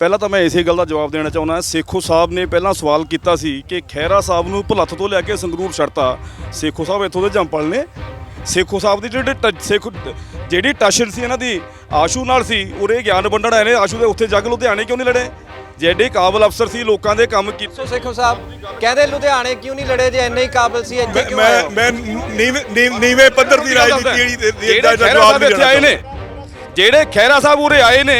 ਪਹਿਲਾਂ ਤਾਂ ਮੈਂ ਇਸੇ ਗੱਲ ਦਾ ਜਵਾਬ ਦੇਣਾ ਚਾਹੁੰਦਾ ਸੇਖੋ ਸਾਹਿਬ ਨੇ ਪਹਿਲਾਂ ਸਵਾਲ ਕੀਤਾ ਸੀ ਕਿ ਖਹਿਰਾ ਸਾਹਿਬ ਨੂੰ ਭੁਲੱਥ ਤੋਂ ਲੈ ਕੇ ਸੰਗਰੂਰ ਛੱਡਤਾ। ਸੇਖੋ ਸਾਹਿਬ ਇੱਥੋਂ ਦੇ ਜੰਪਲ ਨੇ। ਸੇਖੋ ਸਾਹਿਬ ਦੀ ਜਿਹੜੀ ਟੱਚ- ਸੇਖੋ ਜਿਹੜੀ ਟਸ਼ਨ ਸੀ ਇਹਨਾਂ ਦੀ ਆਸ਼ੂ ਨਾਲ ਸੀ ਉਰੇ ਗਿਆਨ ਵੰਡਣ ਆਏ ਨੇ ਆਸ਼ੂ ਦੇ ਉੱਥੇ ਜੱਗ ਲੁਧਿਆਣੇ ਕਿਉਂ ਨਹੀਂ ਲੜੇ? ਜਿਹੜੇ ਕਾਬਲ ਅਫਸਰ ਸੀ ਲੋਕਾਂ ਦੇ ਕੰਮ ਕੀਤੇ ਸੋ ਸੇਖੋ ਸਾਹਿਬ ਕਹਿੰਦੇ ਲੁਧਿਆਣੇ ਕਿਉਂ ਨਹੀਂ ਲੜੇ ਜੇ ਇੰਨੇ ਹੀ ਕਾਬਲ ਸੀ ਇੱਥੇ ਕਿਉਂ ਮੈਂ? ਮੈਂ ਨੀਵੇਂ ਪੱਧਰ ਦੀ ਰਾਜਨੀਤੀ ਜਿਹੜੀ ਦੇ- ਦੇ- ਜਿਹੜੇ ਦਾ ਖਹਿਰਾ ਜਵਾਬ ਇੱਥੇ ਆਏ ਨੇ। ਜਿਹੜੇ ਖਹਿਰਾ ਸਾਹਿਬ ਉਰੇ ਆਏ ਨੇ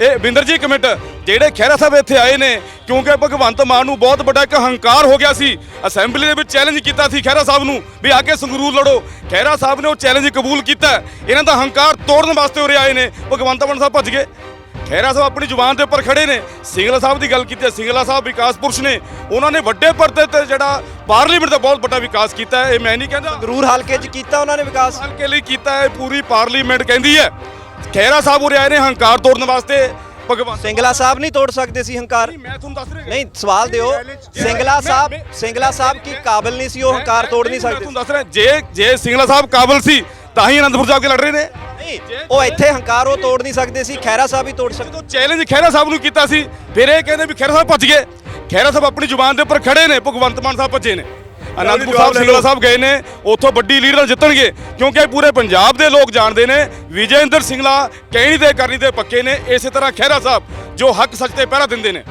ਇਹ ਬਿੰਦਰ ਜੀ ਕਮਿਟ ਜਿਹੜੇ ਖਹਿਰਾ ਸਾਹਿਬ ਇੱਥੇ ਆਏ ਨੇ ਕਿਉਂਕਿ ਭਗਵੰਤ ਮਾਨ ਨੂੰ ਬਹੁਤ ਵੱਡਾ ਇੱਕ ਹੰਕਾਰ ਹੋ ਗਿਆ ਸੀ। ਅਸੈਂਬਲੀ ਦੇ ਵਿੱਚ ਚੈਲੰਜ ਕੀਤਾ ਸੀ ਖਹਿਰਾ ਸਾਹਿਬ ਨੂੰ ਵੀ ਆ ਕੇ ਸੰਗਰੂਰ ਲੜੋ। ਖਹਿਰਾ ਸਾਹਿਬ ਨੇ ਉਹ ਚੈਲੰਜ ਕਬੂਲ ਕੀਤਾ। ਇਹਨਾਂ ਦਾ ਹੰਕਾਰ ਤੋੜਨ ਵਾਸਤੇ ਉਰੇ ਆਏ ਨੇ। ਭਗਵੰਤ ਮਾਨ ਸਾਹਿਬ ਭੱਜ ਗਏ। ਖਹਿਰਾ ਸਾਹਿਬ ਆਪਣੀ ਜ਼ੁਬਾਨ ਦੇ ਉੱਪਰ ਖੜੇ ਨੇ। ਸਿੰਗਲਾ ਸਾਹਿਬ ਦੀ ਗੱਲ ਕੀਤੀ ਹੈ। ਸਿੰਗਲਾ ਸਾਹਿਬ ਵਿਕਾਸ ਪੁਰਸ਼ ਨੇ। ਉਹਨਾਂ ਨੇ ਵੱਡੇ ਪਰਦੇ ਤੇ ਜਿਹੜਾ ਪਾਰਲੀਮੈਂਟ ਦਾ ਬਹੁਤ ਵੱਡਾ ਵਿਕਾਸ ਕੀਤਾ ਹੈ। ਇਹ ਮੈਂ ਨਹੀਂ ਕਹਿੰਦਾ ਸੰਗਰੂਰ ਹਲਕੇ 'ਚ ਕੀਤਾ ਉਹਨਾਂ ਨੇ ਵਿਕਾਸ। ਹਲਕੇ ਲਈ ਕੀਤਾ ਹੈ। ਪੂਰੀ ਪਾਰਲੀਮੈਂਟ ਕਹਿੰਦੀ ਹੈ। ਖਹਿਰਾ ਸਾਹਿਬ ਉਰੇ ਆਏ ਨੇ ਹੰਕਾਰ ਤੋੜਨ ਵਾਸਤੇ। ਭਗਵਾਨ ਸਿੰਗਲਾ ਸਾਹਿਬ ਨਹੀਂ ਤੋੜ ਸਕਦੇ ਸੀ ਹੰਕਾਰ। ਮੈਂ ਤੁਹਾਨੂੰ ਦੱਸ ਰਿਹਾ ਨਹੀਂ ਸਵਾਲ ਦਿਓ। ਸਿੰਗਲਾ ਸਾਹਿਬ ਸਿੰਗਲਾ ਸਾਹਿਬ ਕੀ ਕਾਬਲ ਨਹੀਂ ਸੀ ਉਹ ਹੰਕਾਰ ਤੋੜ ਨਹੀਂ ਸਕਦੇ? ਤੁਹਾਨੂੰ ਦੱਸ ਰਿਹਾ ਜੇ ਜੇ ਸਿੰਗਲਾ ਸਾਹਿਬ ਕਾਬਲ ਸੀ ਤਾਂ ਹੀ ਅਨੰਦਪੁਰ ਸਾਹਿਬ ਕੇ ਲੜ ਰਹੇ ਨੇ। ਨਹੀਂ ਉਹ ਇੱਥੇ ਹੰਕਾਰ ਉਹ ਤੋੜ ਨਹੀਂ ਸਕਦੇ ਸੀ ਖੈਰਾ ਸਾਹਿਬ ਹੀ ਤੋੜ ਸਕਦੇ ਚੈਲੰਜ ਖਹਿਰਾ ਸਾਹਿਬ ਨੂੰ ਕੀਤਾ ਸੀ ਫਿਰ ਇਹ ਕਹਿੰਦੇ ਵੀ ਖਹਿਰਾ ਸਾਹਿਬ ਭੱਜ ਗਏ। ਖਹਿਰਾ ਸਾਹਿਬ ਆਪਣੀ ਜ਼ੁਬਾਨ ਦੇ ਉੱਪਰ ਖੜੇ ਨੇ ਭਗਵੰਤ ਮਾਨ ਸਾਹਿਬ ਭੱਜੇ ਨੇ। ਅਨੰਦਪੁਰ ਸਾਹਿਬ ਸਿੰਗਲਾ ਸਾਹਿਬ ਗਏ ਨੇ ਉੱਥੋਂ ਵੱਡੀ ਲੀਡ ਨਾਲ ਜਿੱਤਣਗੇ ਕਿਉਂਕਿ ਇਹ ਪੂਰੇ ਪੰਜਾਬ ਦੇ ਲੋਕ ਜਾਣਦੇ ਨੇ ਵਿਜੇਂਦਰ ਸਿੰਗਲਾ ਕਹਿਣੀ ਤੇ ਕਰਨੀ ਤੇ ਪੱਕੇ ਨੇ ਇਸੇ ਤਰ੍ਹਾਂ ਖਹਿਰਾ ਸਾਹਿਬ ਜੋ ਹੱਕ ਸੱਚ ਤੇ ਪਹਿਰਾ ਦਿੰਦੇ ਨੇ।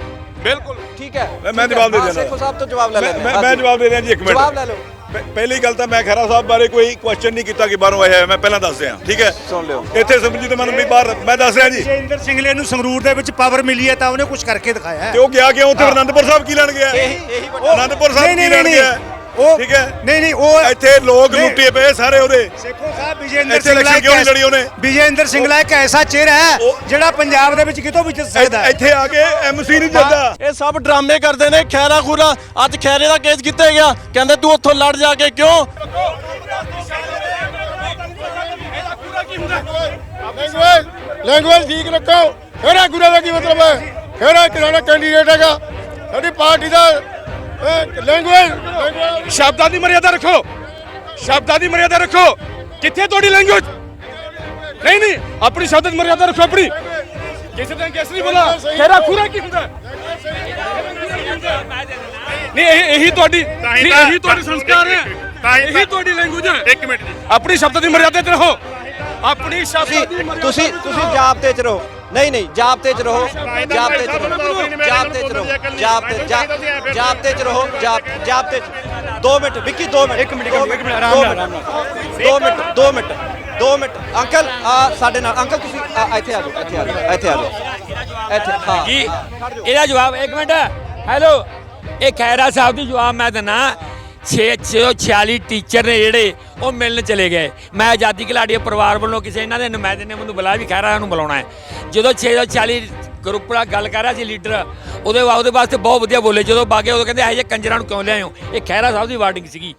ਬਿਲਕੁਲ। ਠੀਕ ਹੈ। ਮੈਂ-। ਜਵਾਬ ਦੇ ਦੇਣਾ। ਸੇਖੋ ਸਾਹਿਬ ਤੋਂ ਜਵਾਬ ਲੈ ਲੈਂਦੇ ਮੈਂ- ਜਵਾਬ ਦੇ ਰਿਹਾ ਜੀ ਇੱਕ ਮਿੰਟ। ਜਵਾਬ ਲੈ ਲਓ। ਪਹਿ- ਪਹਿਲੀ ਗੱਲ ਤਾਂ ਮੈਂ ਖਹਿਰਾ ਸਾਹਿਬ ਬਾਰੇ ਕੋਈ ਕੁਐਸਚਨ ਨਹੀਂ ਕੀਤਾ ਕਿ ਬਾਹਰੋਂ ਆਇਆ ਹੈ ਮੈਂ ਪਹਿਲਾਂ ਦੱਸ ਦਿਆਂ। ਠੀਕ ਹੈ? ਸੁਣ ਲਿਓ। ਇੱਥੇ ਸਮਝੀ ਮਨ ਵੀ ਬਾਹਰ ਮੈਂ ਦੱਸ ਰਿਹਾ ਜੀ। ਜੇਂਦਰ ਸਿੰਘਲੇ ਨੂੰ ਸੰਗਰੂਰ ਦੇ ਵਿੱਚ ਪਾਵਰ ਮਿਲੀ ਹੈ ਤਾਂ ਉਹਨੇ ਕੁਝ ਕਰਕੇ ਦਿਖਾਇਆ ਹੈ। ਤੇ ਉਹ ਗਿਆ ਕਿਉਂ ਉੱਥੇ? ਅਨੰਦਪੁਰ ਸਾਹਿਬ ਕੀ ਲੈਣ ਗਿਆ? ਇਹੀ ਇਹੀ ਵੱਡਾ ਅਨੰਦਪੁਰ ਸਾਹਿਬ ਕੀ ਲੈਣ ਗਿਆ? ਉਹ ਠੀਕ ਹੈ? ਨਹੀਂ ਨਹੀਂ ਉਹ ਇੱਥੇ ਲੋਕ। ਲੁੱਟੇ ਪਏ ਸਾਰੇ ਉਹਦੇ। ਸੇਖੋ ਸਾਹਿਬ ਵਿਜੇਂਦਰ ਸਿੰਘਲਾ ਕਿਉਂ ਨਹੀਂ ਲੜੀ ਉਹਨੇ? ਵਿਜੇਂਦਰ ਸਿੰਘਲਾ ਇੱਕ ਐਸਾ ਚਿਹਰਾ ਹੈ ਜਿਹੜਾ ਪੰਜਾਬ ਦੇ ਵਿੱਚ ਕਿਤੋਂ ਵੀ ਜਿੱਤ ਸਕਦਾ ਹੈ। ਇੱਥੇ ਆ ਕੇ ਐਮਸੀ ਨਹੀਂ ਜਿੱਤਦਾ ਇਹ ਸਭ ਡਰਾਮੇ ਕਰਦੇ ਨੇ ਖੈਰਾ ਖੂਰਾ। ਅੱਜ ਖੈਰੇ ਦਾ ਕੇਸ ਕਿੱਥੇ ਗਿਆ। ਕਹਿੰਦੇ ਤੂੰ ਉੱਥੋਂ ਲੜ ਜਾ ਕੇ ਕਿਉਂ? ਲੈਂਗੁਏਜ ਲੈਂਗੁਏਜ ਠੀਕ ਰੱਖੋ। ਖੇਰਾ ਗੁਰਾ ਦਾ ਕੀ ਮਤਲਬ ਹੈ? ਖੇਰਾ ਕਿਹੜਾ ਕੈਂਡੀਡੇਟ ਹੈਗਾ। ਸਾਡੀ ਪਾਰਟੀ ਦਾ ਲੈਂਗੁਏਜ ਸ਼ਬਦਾਂ ਦੀ ਮਰਿਆਦਾ ਰੱਖੋ। ਸ਼ਬਦਾਂ ਦੀ ਮਰਿਆਦਾ ਰੱਖੋ। ਕਿੱਥੇ ਤੁਹਾਡੀ ਲੈਂਗੁਏਜ ਨਹੀਂ ਨਹੀਂ ਆਪਣੀ ਸ਼ਬਦ ਦੀ ਮਰਿਆਦਾ ਰੱਖੋ ਆਪਣੀ। ਕਿਸੇ ਦਾ ਕੇਸ ਨਹੀਂ ਬੋਲਾ ਖੇਰਾ ਖੂਰਾ ਕੀ ਹੁੰਦਾ? ਨਹੀਂ ਇਹ ਇਹੀ ਤੁਹਾਡੀ ਨਹੀਂ ਇਹੀ ਤੁਹਾਡੀ ਸੰਸਕਾਰ ਹੈ। ਇਹੀ ਤੁਹਾਡੀ ਲੈਂਗੁਏਜ ਹੈ। ਇੱਕ ਮਿੰਟ ਆਪਣੀ ਸ਼ਬਦ ਦੀ ਮਰਿਆਦਾ ਤੇ ਰਹੋ। ਆਪਣੀ ਸ਼ਬਦ ਦੀ ਤੁਸੀਂ ਮਰਿਆਦਾ ਤੁਸੀਂ ਤੁਸੀਂ ਜਾਬਤੇ 'ਚ ਰਹੋ ਨਹੀਂ ਨਹੀਂ ਜਾਬਤੇ 'ਚ ਰਹੋ ਜਾਬਤੇ 'ਚ ਰਹੋ ਜਾਬਤੇ 'ਚ ਰਹੋ ਜਾਬਤੇ ਜਾਬਤੇ 'ਚ ਰਹੋ ਜਾਬ- ਜਾਬਤੇ 'ਚ 2 minute Vicky 2 minute 1 minute 1 minute ਆਰਾਮ ਨਾਲ 2 ਮਿੰਟ 2 ਮਿੰਟ 2 ਮਿੰਟ। ਅੰਕਲ ਆ ਸਾਡੇ ਨਾਲ ਅੰਕਲ ਤੁਸੀਂ ਇੱਥੇ ਆ ਜਾਓ ਇੱਥੇ ਆ ਜਾਓ ਇੱਥੇ ਆ ਜਾਓ। ਇੱਥੇ ਹਾਂ। ਜੀ ਇਹਦਾ ਜਵਾਬ ਇੱਕ ਮਿੰਟ। ਹੈਲੋ ਇਹ ਖੈਰਾ ਸਾਹਿਬ ਦੀ ਜਵਾਬ ਮੈਂ ਦਿੰਨਾ 646 ਟੀਚਰ ਨੇ ਜਿਹੜੇ, ਉਹ ਮਿਲਣ ਚਲੇ ਗਏ। ਮੈਂ ਆਜ਼ਾਦੀ ਖਿਲਾੜੀ ਪਰਿਵਾਰ ਵੱਲੋਂ ਕਿਸੇ ਇਹਨਾਂ ਦੇ ਨੁਮਾਇੰਦੇ ਨੇ ਮੈਨੂੰ ਬੁਲਾਇਆ ਵੀ ਖੈਰਾ ਨੂੰ ਬੁਲਾਉਣਾ ਹੈ। ਜਦੋਂ 646 ਗਰੁੱਪ ਦਾ ਗੱਲ ਕਰ ਰਿਹਾ ਸੀ ਲੀਡਰ ਉਹਦੇ ਉਹਦੇ ਵਾਸਤੇ ਬਹੁਤ ਵਧੀਆ ਬੋਲੇ। ਜਦੋਂ ਬਾਗੇ ਉਦੋਂ ਕਹਿੰਦੇ, ਇਹ ਜੇ ਕੰਜਰਾਂ ਨੂੰ ਕਿਉਂ ਲਿਆਇਓ ਇਹ ਖੈਰਾ ਸਾਹਿਬ ਦੀ ਵਾਰਡਿੰਗ ਸੀਗੀ।